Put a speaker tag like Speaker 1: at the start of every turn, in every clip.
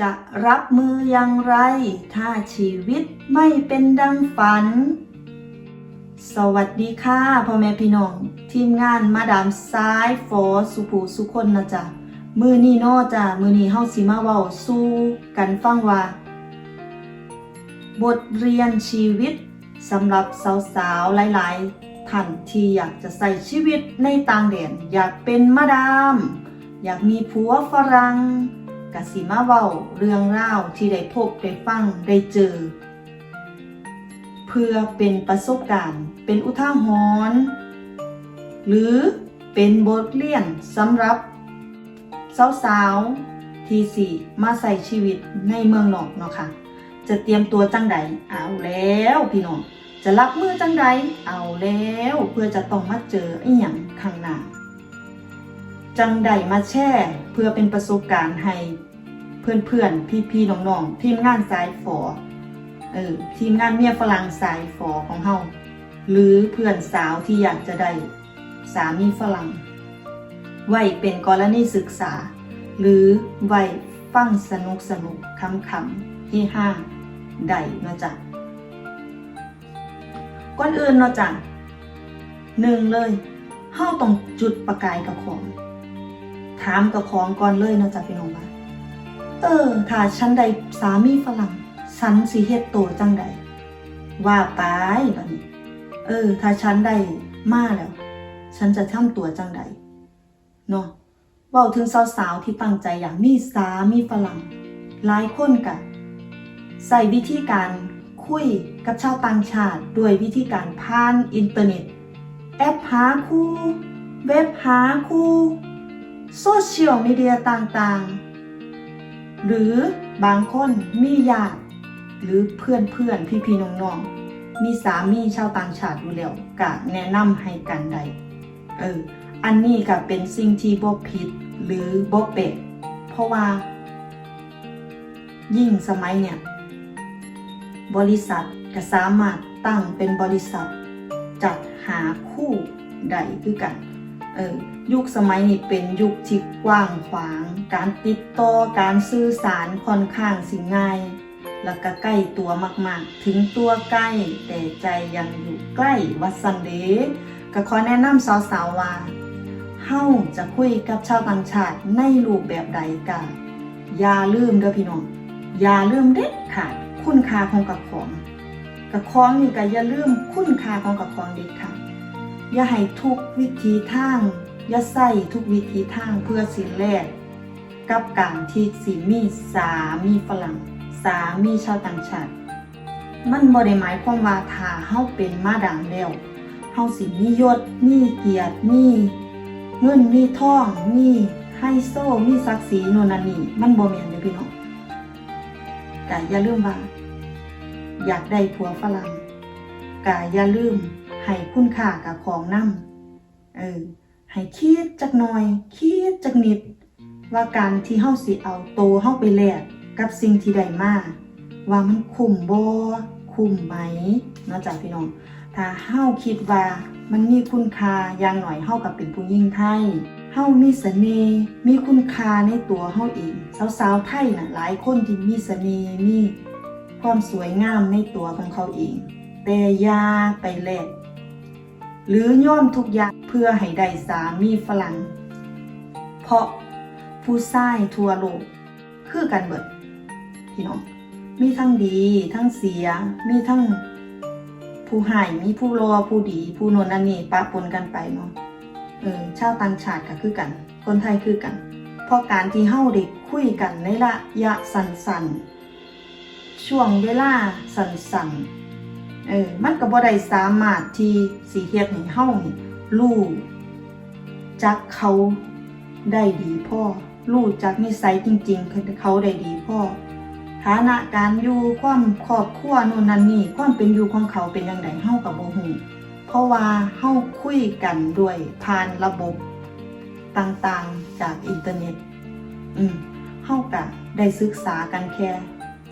Speaker 1: จะรับมืออย่างไร ถ้าชีวิตไม่เป็นดังฝัน สวัสดีค่ะพ่อแม่พี่น้อง ทีมงานมาดามซ้ายฟอสุภูสุคนนะจ๊ะมือนี้เนอจ้ะมือนี้เฮาสิมาเว้าสู้กันฟังว่า บทเรียนชีวิตสำหรับสาวๆหลายๆท่านที่อยากจะใส่ชีวิตในต่างแดนอยากเป็นมาดาม อยากมีผัวฝรั่ง กะสิมาเว้าเรื่องราที่ได้พบได้ฟังได้เจอ เพื่อเป็นประสบการณ์ เป็นอุทาหรณ์หรือเป็นบทเรียนสำหรับ สาวๆที่สิมาใส่ชีวิตในเมืองนอกเนาะค่ะ จะเตรียมตัวจังใดเอาแล้วพี่น้องจะรับมือจังใดเอาแล้วเพื่อจะต้องมาเจออีหยังข้างหน้า จังใดมาแช่ เพื่อเป็นประสบการณ์ให้เพื่อนๆ พี่ๆ น้องๆ ทีมงานสายฝอเออทีมงานเมียฝรั่งสายฝอของเฮาหรือเพื่อนสาวที่อยากจะได้สามีฝรั่ง ไว้เป็นกรณีศึกษา หรือไว้ฟังสนุกสนุกคำคำที่ห้าใดเนาะจ๊ะก่อนอื่นเนาะจ๊ะหนึ่งเลยเฮาต้องจุดประกายกับของ ถามกับของก่อนเลยเนาะจ๊ะพี่น้องว่าเออ ถ้าฉันได้สามีฝรั่งฉันสิเฮ็ดโตวจังใดว่าไปบัดนี้ เออ ถ้าฉันได้มาแล้ว ฉันจะทำตัวจังใดเนาะว้าถึงสาวๆที่ตั้งใจอยากมีสามีฝรั่งหลายคนกะใส่วิธีการคุยกับชาวต่างชาติด้วยวิธีการผ่านอินเทอร์เน็ต แอปหาคู่ เว็บหาคู่ โซเชียลมีเดียต่างๆ หรือบางคนมีญาติหรือเพื่อนเพื่อนพี่พี่ๆน้องๆ มีสามีชาวต่างชาติอยู่แล้วกะแนะนำให้กันได้เอออันนี้ก็เป็นสิ่งที่บ่ผิดหรือบ่เป็ดเพราะว่า ยิ่งสมัยเนี่ย บริษัทก็สามารถตั้งเป็นบริษัท จัดหาคู่ใดคือกัน เออยุคสมัยนี้เป็นยุคที่กว้างขวาง การติดต่อการสื่อสารค่อนข้างสิง่าย แล้วก็ใกล้ตัวมากๆ ถึงตัวใกล้แต่ใจยังอยู่ใกล้วัดสันเดก็ขอแนะนำสาวๆว่าเฮาจะคุยกับชาวต่างชาติในรูปแบบใดกะอย่าลืมเด้อพี่น้องอย่าลืมเด็ดขาดคุณค่าของกับของกับของนี่ก็อย่าลืมคุณค่าของกับของเด็ดขาด อย่าให้ทุกวิธีทาง อย่าใส่ทุกวิธีทางเพื่อสิแลกกับการที่สิมีสามีฝรั่ง สามีชาวต่างชาติ มันบ่ได้หมายความว่าถ้าเฮาเป็นมาดังแล้วเฮาสิมียศมีเกียรติมีเงินมีทองมีไฮโซมีศักดิ์ศรีโน่นนี่มันบ่แม่นเด้อพี่น้องแต่อย่าลืมว่า อยากได้ผัวฝรั่งก็อย่าลืม ให้คุณค่ากับของนำเออให้คิดจักหน่อย คิดจักนิด ว่าการที่เฮาสิเอาโตเฮาไปแลกกับสิ่งที่ได้มาว่ามันคุ้มบ่คุ้มไหมนาะจ้ะพี่น้อง ถ้าเฮาคิดว่ามันมีคุณค่าอย่างหน่อยเฮากับเป็นผู้หญิงไทยเฮามีเสน่ห์มีคุณค่าในตัวเฮาเองสาวๆไทยน่ะหลายคนที่มีเสน่ห์มีความสวยงามในตัวของเขาเอง แต่ยาไปแลก หรือย่อมทุกอย่างเพื่อให้ได้สามีฝรั่ง เพราะผู้ชายทั่วโลก คือกันเบิดพี่น้องมีทั้งดี ทั้งเสีย มีทั้งผู้ให้มีผู้รอผู้ดี ผู้โนนอันนี้ปะปนกันไปเนาะเออชาวต่างชาติก็คือกัน คนไทยคือกัน เพราะการที่เฮาได้คุยกันในระยะสั้นๆช่วงเวลาสั้นๆ เออมันก็บ่ได้สามารถที่สิเฮ็ดให้เฮานี่รู้จักเขาได้ดีพ่อรู้จักนิสัยจริงๆ เขาได้ดีพ่อฐานะการอยู่ความครอบครัวโน่นนั่นนี่ความเป็นอยู่ของเขาเป็นยังไงเฮากับบ่ฮู้เพราะว่าเฮาคุยกันด้วยผ่านระบบต่างๆจากอินเทอร์เน็ต อืมเฮาก็ได้ศึกษากันแค่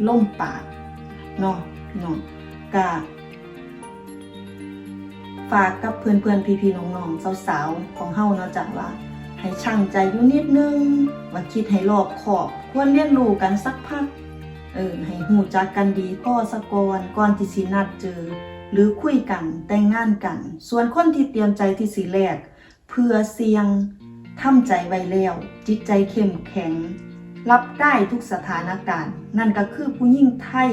Speaker 1: ล่มปากเนาะพี่น้องก็ ฝากกับเพื่อนๆพี่ๆน้องๆสาวๆของเฮาเนาะจ้ะว่า ให้ช่างใจอยู่นิดนึงว่าคิดให้รอบขอบควรเรียนรู้กันสักพัก เออให้หูจักกันดีพ่อสะกอนก่อนที่สินัดเจอ หรือคุยกันแต่งงานกัน ส่วนคนที่เตรียมใจที่สิแลกเพื่อเสียงทำใจไว้แล้วจิตใจเข้มแข็ง รับได้ทุกสถานการณ์ นั่นก็คือผู้หญิงไทย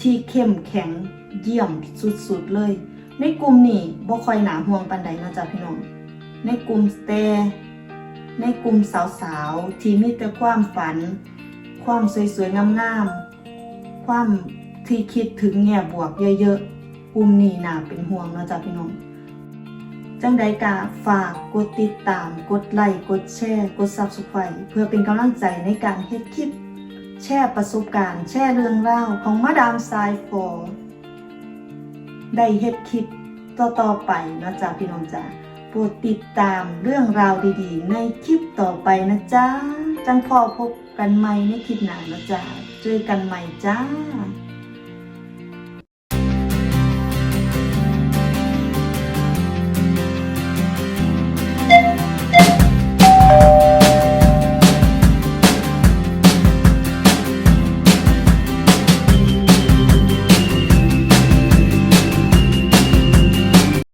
Speaker 1: ที่เข้มแข็งเยี่ยมสุดๆเลย ในกลุ่มนี้บ่ค่อยหนาห่วงปันใดนะจ๊ะพี่น้อง ในกลุ่มแต่ในกลุ่มสาวๆ ที่มีแต่ความฝัน ความสวยๆ งามๆ ความที่คิดถึงแง่บวกเยอะๆ กลุ่มนี้น่าเป็นห่วงนะจ๊ะพี่น้อง จังใดกาฝากกดติดตาม กดไลค์ กดแชร์ กด Subscribe เพื่อเป็นกำลังใจในการเฮ็ดคลิป แชร์ประสบการณ์ แชร์เรื่องราวของมาดามไซฟอร์ ได้เฮ็ดคลิปต่อๆไปนะจ๊ะพี่น้องจ๊ะโปรดติดตามเรื่องราวดีๆ ในคลิปต่อไปนะจ๊ะจังพอพบกันใหม่ในคลิปหน้านะจ๊ะเจอกันใหม่จ้า